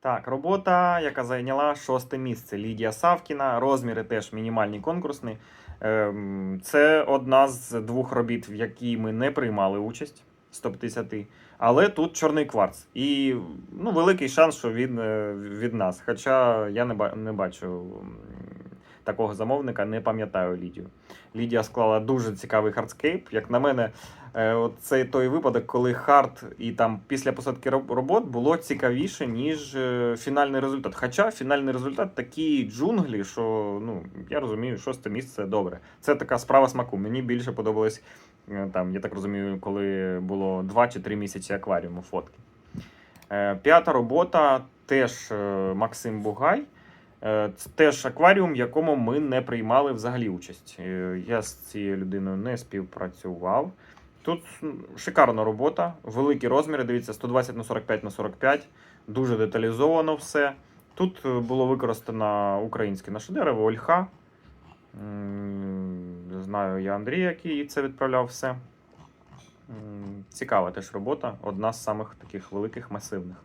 Так, робота, яка зайняла шосте місце. Лідія Савкіна. Розміри теж мінімальні конкурсні. Ем, Це одна з двох робіт, в якій ми не приймали участь з топ-10. Але тут чорний кварц. І ну, великий шанс, що він е, від нас. Хоча я не, ба- не бачу такого замовника, не пам'ятаю Лідію. Лідія склала дуже цікавий хардскейп. Як на мене, е, це той випадок, коли хард і там після посадки робот було цікавіше, ніж е, фінальний результат. Хоча фінальний результат такі джунглі, що ну я розумію, шосте місце добре. Це така справа смаку. Мені більше подобалось там, я так розумію, коли було два чи три місяці акваріуму фотки. Е, П'ята робота теж е, Максим Бугай. Е, Це теж акваріум, в якому ми не приймали взагалі участь. Е, Я з цією людиною не співпрацював. Тут шикарна робота, великі розміри. Дивіться, 120 на 45 на 45, дуже деталізовано все. Тут е, було використано українське наше дерево, ольха. Знаю я Андрія, який це відправляв все. Цікава теж робота, одна з самих таких великих масивних.